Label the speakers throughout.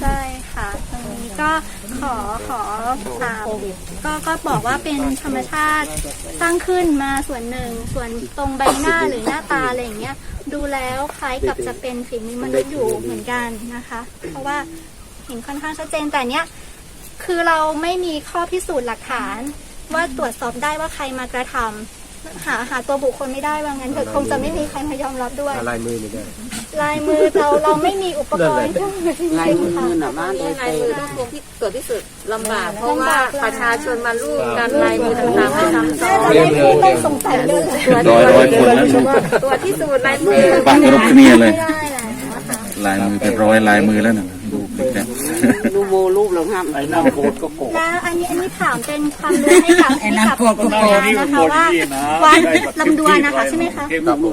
Speaker 1: ใช่ค่ะตรงนี้ก็ขอขอถามก็ก็บอกว่าเป็นธรรมชาติสร้างขึ้นมาส่วนหนึ่ง ส่วนตรงใบหน้าหรือหน้าตาอะไรอย่างเงี้ยดูแล้วคล้ายกับจะเป็นฝีมือมนุษย์อยู่เหมือนกันนะคะ เพราะว่าเห็นค่อนข้างชัดเจนแต่เนี้ยคือเราไม่มีข้อพิสูจน์หลักฐานว่าตรวจสอบได้ว่าใครมากระทำ หาหาตัวบุคคลไม่ได้ว่างั้นเถอะคงจะไม่มีใครมายอมรับด้วย
Speaker 2: ลายมือไม่ได้
Speaker 1: ลายมือเราเราไม่มีอุปกรณ์
Speaker 3: ลายมือน่ะบ้าน
Speaker 4: นี่
Speaker 3: เลย
Speaker 4: ลายมือต้องตรวจที่ตรวจที่สุดลำบาก เพราะว่าประชาชนมารูปกันลายมือต่างๆไม่ซ้ำซ้อน
Speaker 1: จะไม่มีต้องสงสัยเลย
Speaker 5: ร้อยร้อยคนแล้ว
Speaker 4: ตรวจที่สุดลายมือ
Speaker 5: ปักรบគ្នាเลย
Speaker 1: ไม่ได้แล้วนะคะ
Speaker 5: ลายมือเป็นร้อยลายมือแล้วนะดูคลิปเนี่ย
Speaker 3: ดูโมรูป หลงห้าม
Speaker 2: ไอ้น้ำโกดก็โกด
Speaker 1: แล้วอันนี้อันนี้ถามเป็นความรู้ให้กับให้กับคุณยายนะคะว่าวัดลำดวนนะคะใช่ไหมคะ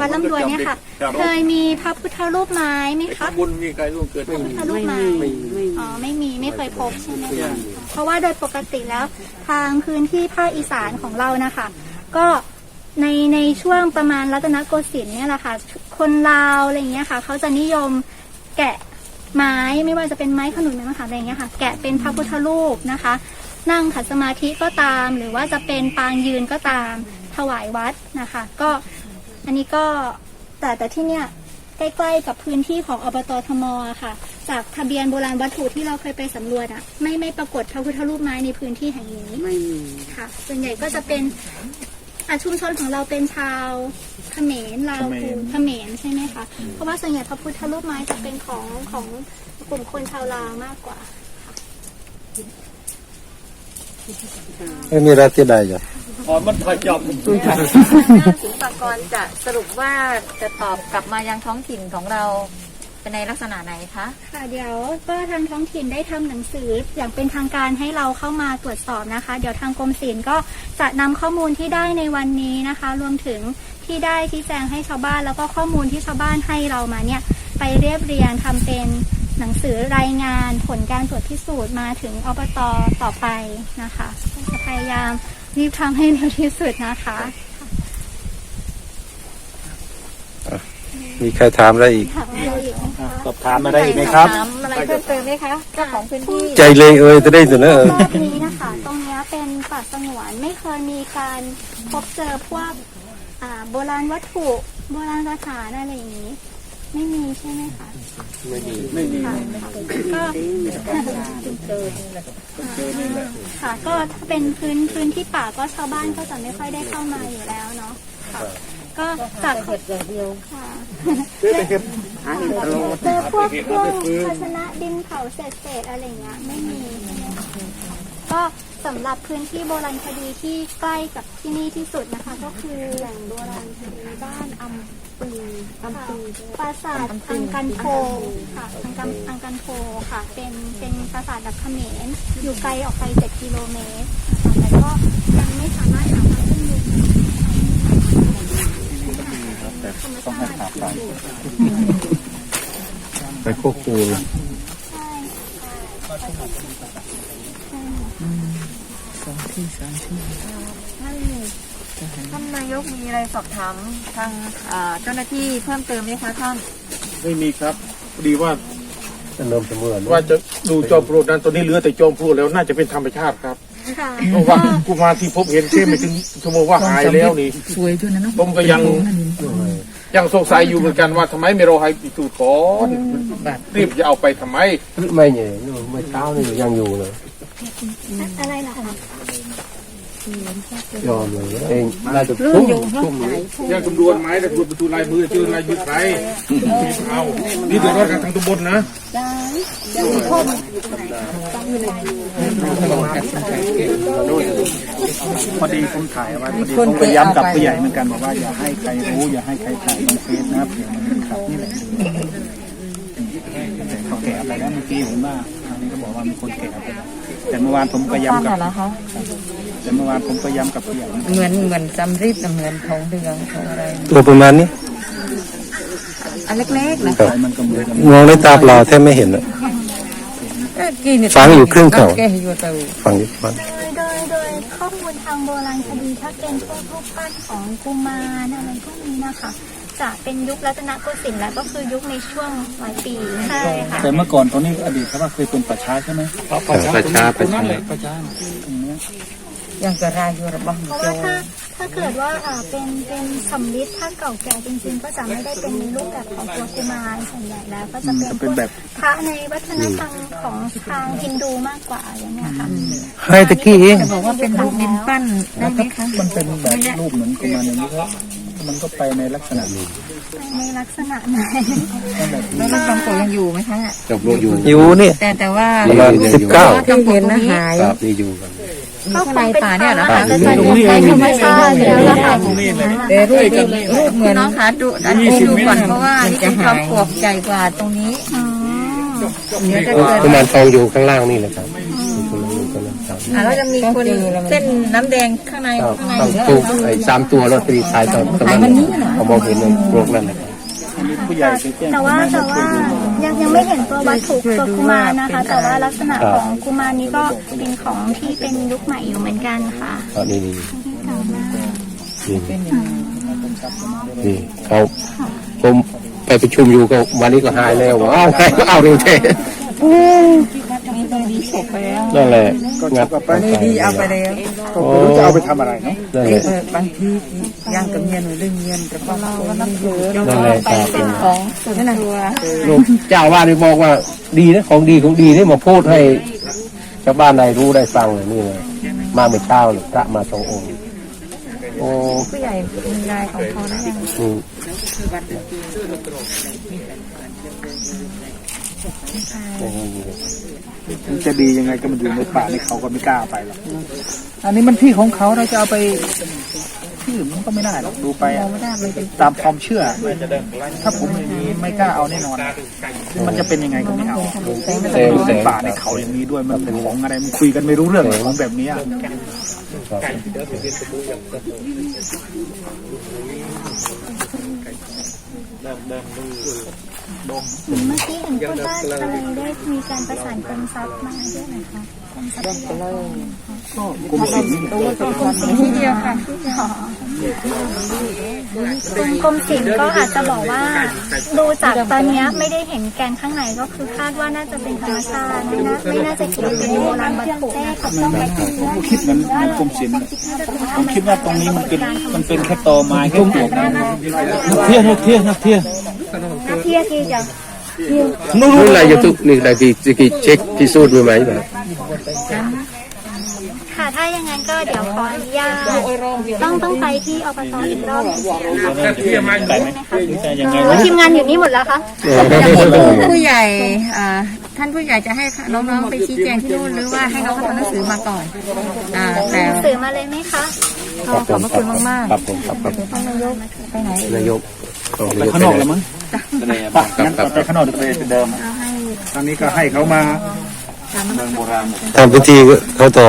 Speaker 1: วัดลำดวนเนี่ยค่ะ เคยมีพระพุทธรูปไม้ไหมคะ
Speaker 2: บุญมีใครร่วงเกิด
Speaker 1: พระพุทธรูปไม้อ๋อไม่มีไม่เคยพบใช่ไหมคะเพราะว่าโดยปกติแล้วทางพื้นที่ภาคอีสานของเรานะคะ ก็ในในช่วงประมาณรัตนโกสินทร์เนี่ยแหละค่ะ คนลาวอะไรอย่างเงี้ยค่ะ เขาจะนิยมแกะ ไม้ไม่ว่าจะเป็นไม้ขนุนไม้มะขามอะไรอย่างเงี้ยค่ะ แกะเป็นพระพุทธรูปนะคะ นั่งขัดสมาธิก็ตาม หรือว่าจะเป็นปางยืนก็ตามถวายวัดนะคะ ก็อันนี้ก็แต่แต่ที่เนี่ยใกล้ๆกับพื้นที่ของอบตทมอะค่ะ จากทะเบียนโบราณวัตถุที่เราเคยไปสำรวจอะไม่ไม่ปรากฏพระพุทธรูปไม้ในพื้นที่แห่งนี้
Speaker 3: ไม่มี
Speaker 1: ค่ะ ส่วนใหญ่ก็จะเป็น อะชุมชนของเราเป็นชาวเขมรลาวคูเขมรใช่ไหมคะเพราะว่าส่วนใหญ่พระพุทธรูปไม้จะเป็นของของกลุ่มคนชาวลาวมากกว่า
Speaker 2: ไม่มีรัฐที่ใดจ้ะอ๋อมันถอยจับ
Speaker 4: ศิลปากรจะสรุปว่าจะตอบกลับมายังท้องถิ่นของเรา เป็นในลักษณะไหนคะ
Speaker 1: ค่ะเดี๋ยวก็ทางท้องถิ่นได้ทำหนังสืออย่างเป็นทางการให้เราเข้ามาตรวจสอบนะคะ เดี๋ยวทางกรมศิลป์ก็จะนำข้อมูลที่ได้ในวันนี้นะคะ รวมถึงที่ได้ที่แจ้งให้ชาวบ้าน แล้วก็ข้อมูลที่ชาวบ้านให้เรามาเนี่ยไปเรียบเรียงทำเป็นหนังสือรายงาน ผลการตรวจพิสูจน์มาถึงอบตต่อไปนะคะก็จะพยายามรีบทำให้เร็วที่สุดนะคะ
Speaker 2: มีใครถามอะไรอีก
Speaker 1: ถามอะไรอีกไหมคะ
Speaker 2: สอบถามอะไรอีกไหมครับ
Speaker 4: ถามอะไรเพิ่มเติมไหมคะเจ้าของพื้นที่
Speaker 2: ใจเลยเอ้ยจะได้สุดนะเออ
Speaker 1: รอบนี้นะคะ ตรงเนี้ยเป็นป่าสงวนไม่เคยมีการพบเจอพวกอ่าโบราณวัตถุโบราณสถานอะไรอย่างนี้ ไม่มีใช่ไหมคะ
Speaker 2: ไม่มีไม่มี
Speaker 1: ค่ะก็ค่ะก็ถ้าเป็นพื้นพื้นที่ป่าก็ชาวบ้านก็จะไม่ค่อยได้เข้ามาอยู่แล้วเนาะค่ะ ก็จากเห็ดอย่างเดียวค่ะ
Speaker 3: หาเห็นตลอด
Speaker 1: เจอพวกพวกภาชนะดินเผาเศษเศษอะไรอย่างเงี้ยไม่มี ก็สำหรับพื้นที่โบราณคดีที่ใกล้กับที่นี่ที่สุดนะคะ ก็คือแหล่งโบราณคดีบ้านอัมปีอัมปีปราสาทอังกันโพค่ะอังกันอังกันโพค่ะ เป็นเป็นปราสาทแบบเขมรอยู่ไกลออกไป 7 กิโลเมตรแต่ก็ยังไม่สามารถหาความร่วมมือ
Speaker 5: ต้องให้ถามไป ไปควบคุม
Speaker 1: ใช่ใช่
Speaker 4: ท่านนายกมีอะไรสอบถามทางเจ้าหน้าที่เพิ่มเติมไหมคะท่าน
Speaker 6: ไม่มีครับพอดีว่า
Speaker 2: จะเริ่มเสมอ
Speaker 6: ว่าจะดูจอมปลวกนั้นตอนนี้เหลือแต่จอมปลวกแล้วน่าจะเป็นธรรมชาติครับเพราะว่ากุมารที่พบเห็นแค่ไม่ถึงชั่วโมงว่าหายแล้วนี่
Speaker 7: สวยด้วยนะ
Speaker 6: ผมก็ยัง ยังสงสัยอยู่เหมือนกันว่าทำไมไม่รอให้พิสูจน์ก่อนรีบจะเอาไปทำไม
Speaker 2: ไม่เนี่ยเมื่อเช้านี่ยังอยู่เลย
Speaker 1: อะไรเหรอคะ
Speaker 2: ยอมเลยเองน่าจะทุ่มทุ่มเลย
Speaker 6: ยังตำรวจไหมแต่ตรวจประตูลายมือเจอลายมือใครเอานี่เดือดร้อนกันทั้งตำบลนะ
Speaker 8: พอดีผมถ่ายไว้พอดีผมไปย้ำกับผู้ใหญ่เหมือนกันบอกว่าอย่าให้ใครรู้อย่าให้ใครถ่ายลงเฟซนะเดี๋ยวมันขับนี่แหละแต่เขาแก่ไปแล้วเมื่อกี้เห็นว่า นนี้ก็บอกว่ามีคนแก่ไปแล้วแต่เมื่อวานผมก็ย้ำกับ
Speaker 4: เหรอคะ
Speaker 8: แต่เมื่อวานผมก็ย้ำกับผู้ใหญ่
Speaker 7: เหมือนเหมือนจำรีบนะเหมือนทองเดืองทองอะไร
Speaker 2: ตัวประมาณนี้
Speaker 7: อันเล็กๆนะ
Speaker 2: ครับ
Speaker 8: มันก็เหมือนกัน
Speaker 2: มองด้วยตาเปล่าแทบไม่เห็นอะ
Speaker 7: ก็กิน
Speaker 2: ฝังอยู่ครึ่งเข่า
Speaker 7: แกอยู่เตา
Speaker 2: ฟังดิฟัง
Speaker 1: โดยโดยโดยข้อมูลทางโบราณคดีถ้าเป็นพวกรูปปั้นของกุมารอะไรพวกนี้นะคะ จะเป็นยุครัตนโกสินทร์แล้วก็คือยุคในช่วงหลายปีใช่ค่ะ
Speaker 8: แต่เมื่อก่อนตรงนี้อดีตเขาว่าเคยเป็นป่าช้าใช่ไหม
Speaker 2: ประชาประชา
Speaker 8: ตรงนั้นแหละป่าช้าตรงเนี้ย
Speaker 7: ยังกระไรอยู่ระบ้อง
Speaker 1: เพราะ
Speaker 7: โจ
Speaker 1: ว่าถ้าถ้าเกิดว่าอ่าเป็นเป็นสำลิดถ้าเก่าแก่จริงๆ ก็จะไม่ได้เป็นรูปแบบของตัวกุมารส่วนใหญ่แล้ว ก็จะเป็น
Speaker 8: จะเป็นแบบ
Speaker 1: พระในวัฒนธรรมของทางฮินดูมากกว่าอย่างเงี้ยค่ะ
Speaker 2: ให้ตะกี้เอง
Speaker 7: จะบอกว่าเป็นรูปดินปั้นได้ไหมคะ
Speaker 8: มันเป็นแบบรูปเหมือนกุมารอย่างนี้ก็ มันก็ไปในลักษณะนี้
Speaker 1: ในลักษณะไหน
Speaker 7: แล้วรูปบางโกยังอยู่ไหมคะ
Speaker 5: จบโลอยู่
Speaker 2: อยู่นี่
Speaker 7: แต่แต่ว่า
Speaker 2: ประมาณสิบเก้า
Speaker 7: ที่เห็นนะหาย
Speaker 2: ครับนี่อยู่กัน
Speaker 1: ก็คงเป็น
Speaker 7: ป่าเนี่ยเหรอคะ
Speaker 1: อาจจะเป็นในธรรมชาติแล้วล่ะค่ะ
Speaker 7: แต่รูปรูปเหมือนน้องคะดูอันนี้ดูก่อนเพราะว่านี่เป็นความปลวกใหญ่กว่าตรงนี้
Speaker 1: อืม
Speaker 7: เดี๋ยวจะ
Speaker 2: กุ
Speaker 7: เกิด
Speaker 2: กุมารทองอยู่ข้างล่างนี่แหละครับกุมาร อยู่ข้างล่างครับ
Speaker 7: อะแล้วจะมีคนเส้นน้ำแดงข้างใน
Speaker 2: ครับ
Speaker 7: ข้างใน
Speaker 2: ตั้ง
Speaker 7: เยอะ
Speaker 2: ตู้ไอ้สามตัวรถตรีท้ายตอนตอนนั้นเขามองเห็นในโลกนั่นแหละครับ
Speaker 8: อันนี้ผู้ใหญ่ไปแจ้ง
Speaker 1: แต่ว่าแต่ว่ายังยังไม่เห็นตัววัตถุตัวกุมารนะคะ แต่ว่าลักษณะของกุมารนี้ก็เป็นของที่เป็นยุคใหม่อยู่เหมือนกันค่ะ
Speaker 2: ครับนี่นี่
Speaker 1: เก่ามาก
Speaker 2: นี่นี่เขาผมไปประชุมอยู่ก็วันนี้ก็หายแล้วว้าวหายก็เอาเร็วเท่ นั่นแหละงัดไป
Speaker 7: ดีดีเอาไปแล้ว
Speaker 8: ก็ไม่รู้จะเอาไปทำอะไรเนาะ
Speaker 2: นั่นแหละ
Speaker 7: เออบางทียังกับเงียนหรือเรื่องเงียนแต่ว่าเราก็ต้องเยอะ
Speaker 2: นั่นแหละครับ
Speaker 7: ของส่วนตัว
Speaker 2: ลูกเจ้าว่าได้บอกว่าดีนะของดีของดีนี่มาพูดให้ชาวบ้านได้รู้ได้ฟังเลยนี่เลยมาเมื่อเช้าเลยพระมาสององค์โอ้
Speaker 7: ผู้ใหญ่มีลายของเขานะยัง
Speaker 2: นี่
Speaker 8: มันจะดียังไงก็มันอยู่ในป่าในเขาก็ไม่กล้าไปหรอกอันนี้มันที่ของเขาเราจะเอาไปที่อื่นมันก็ไม่ได้หรอกดูไปอะ
Speaker 7: ไม่ได้มันเป็น
Speaker 8: ตามความเชื่อ ถ้าผมไม่มีไม่กล้าเอาแน่นอน มันจะเป็นยังไงก็ไม่เอา
Speaker 2: เซ
Speaker 8: แต่
Speaker 2: ล
Speaker 8: อยู่
Speaker 2: เซ
Speaker 8: ใน
Speaker 2: ล
Speaker 8: ป่าในเขาอย่างนี้ด้วยมันเป็นของอะไรมันคุยกันไม่รู้เรื่องหรอกของแบบนี้อะ
Speaker 1: เมื่อกี้เห็นพูดว่าอะไรได้มีการประสานกรมทรัพย์มาด้วยนะคะกรมทรัพย์เลย
Speaker 8: กรมศิลป์
Speaker 1: กรมศิลป์ที่เดียวค่ะกรมศิลป์ก็อาจจะบอกว่า ดูจากตอนเนี้ยไม่ได้เห็นแกนข้างในก็คือคาดว่าน่าจะเป็นธรรมชาติไม่น่าไม่น่าจะเกี่ยวเป็นโบราณวัตถุนะคะต้องไปดู
Speaker 8: ผมก็คิดเหมือนเหมือนกรมศิลป์อะผมคิดว่าตรงนี้มันเป็นมันเป็นแค่ตอไม้แค่ปลวกนะนักเที่ยวนักเที่ยวนักเที่ยว
Speaker 1: นักเที่ยวที่จะ
Speaker 2: นู่นอะไรอยู่ทุกนี่อะไรที่ที่เช็คพิสูจน์มีไหมแบบ
Speaker 1: ค่ะถ้าอย่างนั้นก็เดี๋ยวขออนุญาตต้องต้องไปที่อบตอีกรอบหนึ่งนะคะ
Speaker 8: แต่ยังไง
Speaker 1: โอ้ทีมงานอยู่นี่หมดแล้วคะ
Speaker 7: ผู้ใหญ่อ่าท่านผู้ใหญ่จะให้น้องๆไปชี้แจงที่นู่นหรือว่าให้น้องเขาทำหนังสือมาก่อนอ่าแต่
Speaker 1: หนังสือมาเลยไหมคะ
Speaker 7: ขอบพระคุณมาก
Speaker 2: ครับผมครับครับ
Speaker 7: ๆท่านนายกไปไหน
Speaker 2: นายก
Speaker 8: ไปข้างนอกแล้วมั้งไปงั้นไปข้างนอกเดี๋ยวไปเดิมอะตอนนี้ก็ให้เขามา
Speaker 2: ทำพิธีเขาต่อ